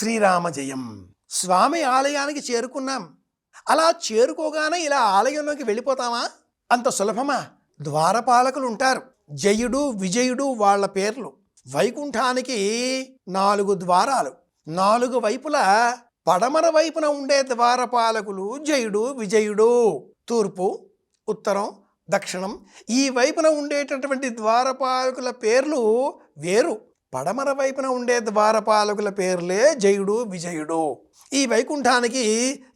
శ్రీరామ జయం స్వామి ఆలయానికి చేరుకున్నాం. అలా చేరుకోగానే ఇలా ఆలయంలోకి వెళ్ళిపోతామా? అంత సులభమా? ద్వారపాలకులు ఉంటారు జయుడు విజయుడు వాళ్ళ పేర్లు. వైకుంఠానికి నాలుగు ద్వారాలు. నాలుగు వైపుల పడమర వైపున ఉండే ద్వారపాలకులు జయుడు విజయుడు. తూర్పు ఉత్తరం దక్షిణం ఈ వైపున ఉండేటటువంటి ద్వారపాలకుల పేర్లు వేరు. పడమర వైపున ఉండే ద్వారపాలకుల పేర్లే జయుడు విజయుడు. ఈ వైకుంఠానికి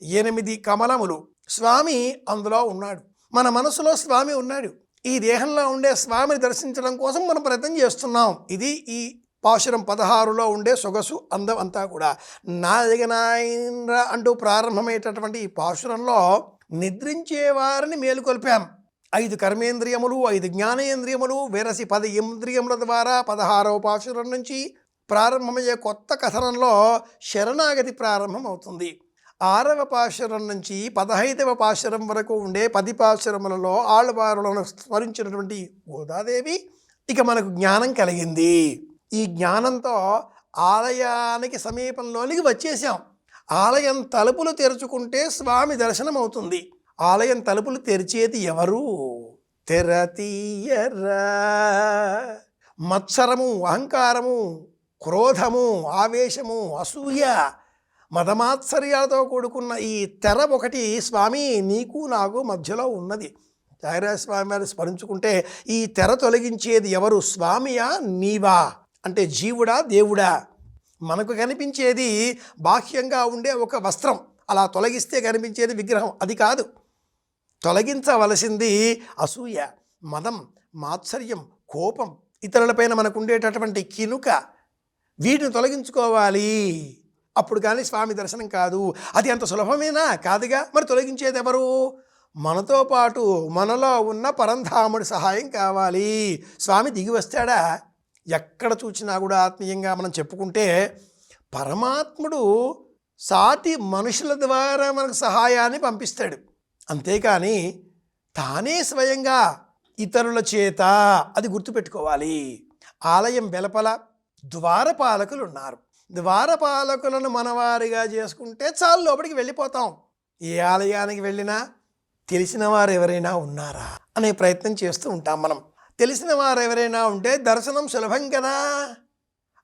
ఎనిమిది కమలములు. స్వామి అందులో ఉన్నాడు. మన మనసులో స్వామి ఉన్నాడు. ఈ దేహంలో ఉండే స్వామిని దర్శించడం కోసం మనం ప్రయత్నం చేస్తున్నాం. ఇది ఈ పాశురం పదహారులో ఉండే సొగసు అందం అంతా కూడా. నాయగనాయన అంటూ ప్రారంభమయ్యేటటువంటి ఈ పాశురంలో నిద్రించే వారిని మేలుకొల్పాం. ఐదు కర్మేంద్రియములు ఐదు జ్ఞానేంద్రియములు వెరసి పది ఇంద్రియముల ద్వారా పదహారవ పాశురం నుంచి ప్రారంభమయ్యే కొత్త కథనంలో శరణాగతి ప్రారంభమవుతుంది. ఆరవ పాశురం నుంచి పదహైదవ పాశురం వరకు ఉండే పది పాశురములలో ఆళ్ళవారులను స్మరించినటువంటి గోదాదేవి ఇక మనకు జ్ఞానం కలిగింది. ఈ జ్ఞానంతో ఆలయానికి సమీపంలోనికి వచ్చేసాం ఆలయం తలుపులు తెరుచుకుంటే స్వామి దర్శనం అవుతుంది ఆలయం తలుపులు తెరిచేది ఎవరు? తెరతీయరా. మత్సరము అహంకారము క్రోధము ఆవేశము అసూయ మదమాత్సర్యాలతో కూడుకున్న ఈ తెర ఒకటి స్వామి నీకు నాకు మధ్యలో ఉన్నది. త్యాగరాజ స్వామి వారిని స్మరించుకుంటే ఈ తెర తొలగించేది ఎవరు? స్వామియా నీవా? అంటే జీవుడా దేవుడా? మనకు కనిపించేది బాహ్యంగా ఉండే ఒక వస్త్రం. అలా తొలగిస్తే కనిపించేది విగ్రహం. అది కాదు. తొలగించవలసింది అసూయ మదం మాత్సర్యం కోపం ఇతరులపైన మనకు ఉండేటటువంటి కినుక. వీటిని తొలగించుకోవాలి. అప్పుడు కానీ స్వామి దర్శనం కాదు. అది అంత సులభమేనా? కాదుగా. మరి తొలగించేది ఎవరు మనతో పాటు మనలో ఉన్న పరంధాముడి సహాయం కావాలి. స్వామి దిగి వస్తాడా? ఎక్కడ చూసినా కూడా ఆత్మీయంగా మనం చెప్పుకుంటే పరమాత్ముడు సాటి మనుషుల ద్వారా మనకు సహాయాన్ని పంపిస్తాడు. అంతేకాని తానే స్వయంగా ఇతరుల చేత అది గుర్తుపెట్టుకోవాలి. ఆలయం వెలపల ద్వారపాలకులు ఉన్నారు ద్వారపాలకులను మనవారిగా చేసుకుంటే చాలు లోపలికి వెళ్ళిపోతాం. ఏ ఆలయానికి వెళ్ళినా తెలిసిన వారు ఎవరైనా ఉన్నారా అనే ప్రయత్నం చేస్తూ ఉంటాం మనం. తెలిసిన వారు ఎవరైనా ఉంటే దర్శనం సులభం కదా.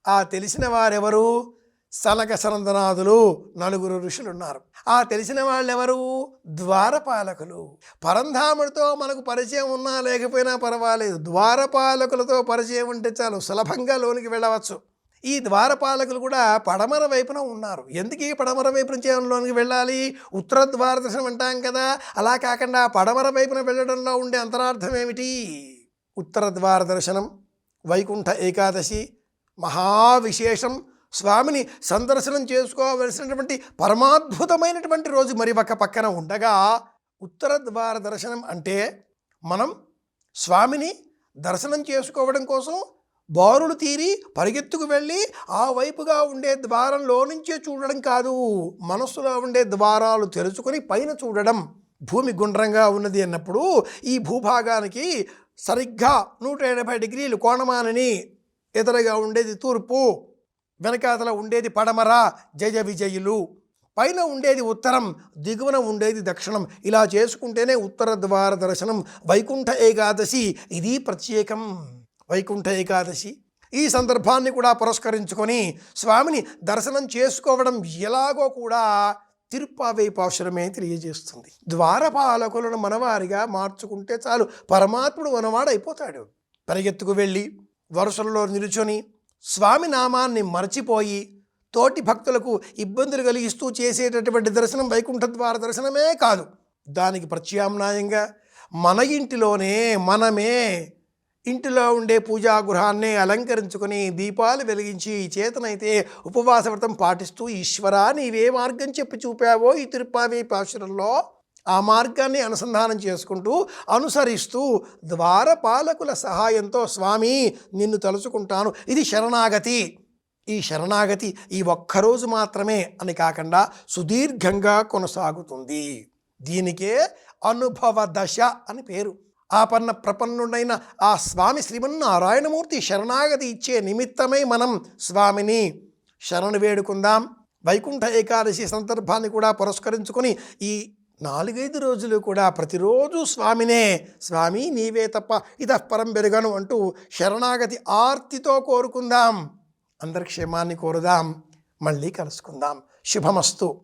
ఆ తెలిసిన వారెవరు సనక సనందనాథులు నలుగురు ఋషులు ఉన్నారు ఆ తెలిసిన వాళ్ళు ఎవరు ద్వారపాలకులు. పరంధాముడితో మనకు పరిచయం ఉన్నా లేకపోయినా పర్వాలేదు. ద్వారపాలకులతో పరిచయం ఉంటే చాలు సులభంగా లోనికి వెళ్ళవచ్చు. ఈ ద్వారపాలకులు కూడా పడమర వైపున ఉన్నారు. ఎందుకు ఈ పడమర వైపు నుంచి లోనికి వెళ్ళాలి? ఉత్తర ద్వార దర్శనం అంటాం కదా. అలా కాకుండా పడమర వైపున వెళ్ళడంలో ఉండే అంతరార్థం ఏమిటి? ఉత్తర ద్వార దర్శనం వైకుంఠ ఏకాదశి మహావిశేషం స్వామిని సందర్శనం చేసుకోవలసినటువంటి పరమాద్భుతమైనటువంటి రోజు మరి ఒక పక్కన ఉండగా ఉత్తర ద్వార దర్శనం అంటే మనం స్వామిని దర్శనం చేసుకోవడం కోసం బారులు తీరి పరిగెత్తుకు వెళ్ళి ఆ వైపుగా ఉండే ద్వారంలో నుంచే చూడడం కాదు. మనస్సులో ఉండే ద్వారాలు తెరుచుకొని పైన చూడడం భూమి గుండ్రంగా ఉన్నది అన్నప్పుడు ఈ భూభాగానికి సరిగ్గా నూట ఎనభై డిగ్రీలు కోణమానని ఎదురుగా ఉండేది తూర్పు. వెనకాతల ఉండేది పడమర జయ విజయులు. పైన ఉండేది ఉత్తరం దిగువన ఉండేది దక్షిణం. ఇలా చేసుకుంటేనే ఉత్తర ద్వార దర్శనం. వైకుంఠ ఏకాదశి ఇది ప్రత్యేకం. వైకుంఠ ఏకాదశి. ఈ సందర్భాన్ని కూడా పురస్కరించుకొని స్వామిని దర్శనం చేసుకోవడం ఎలాగో కూడా తిరుప్పావే పాశురమే తెలియజేస్తుంది. ద్వారపాలకులను మనవారిగా మార్చుకుంటే చాలు. పరమాత్ముడు మనవాడు అయిపోతాడు పరిగెత్తుకు వెళ్ళి వరుసల్లో నిలుచొని స్వామి నామాన్ని మరచిపోయి తోటి భక్తులకు ఇబ్బందులు కలిగిస్తూ చేసేటటువంటి దర్శనం వైకుంఠ ద్వార దర్శనమే కాదు. దానికి ప్రత్యామ్నాయంగా మన ఇంటిలోనే మనమే ఇంటిలో ఉండే పూజా గృహాన్ని అలంకరించుకొని దీపాలు వెలిగించి చేతనైతే ఉపవాస వ్రతం పాటిస్తూ ఈశ్వరా నీవే మార్గం చెప్పి చూపావో ఈ తిరుపావి పాశురంలో ఆ మార్గాన్ని అనుసంధానం చేసుకుంటూ అనుసరిస్తూ ద్వారపాలకుల సహాయంతో స్వామి నిన్ను తలుచుకుంటాను. ఇది శరణాగతి. ఈ శరణాగతి ఈ ఒక్కరోజు మాత్రమే అని కాకుండా సుదీర్ఘంగా కొనసాగుతుంది. దీనికే అనుభవ దశ అని పేరు. ఆపన్న ప్రపన్నుడైన ఆ స్వామి శ్రీమన్నారాయణమూర్తి శరణాగతి ఇచ్చే నిమిత్తమై మనం స్వామిని శరణు వేడుకుందాం. వైకుంఠ ఏకాదశి సందర్భాన్ని కూడా పురస్కరించుకొని ఈ నాలుగైదు రోజులు కూడా ప్రతిరోజు స్వామినే స్వామి నీవే తప్ప ఇతఃపరం పెరుగను అంటూ శరణాగతి ఆర్తితో కోరుకుందాం. అందరి క్షేమాన్ని కోరుదాం. మళ్ళీ కలుసుకుందాం. శుభమస్తు.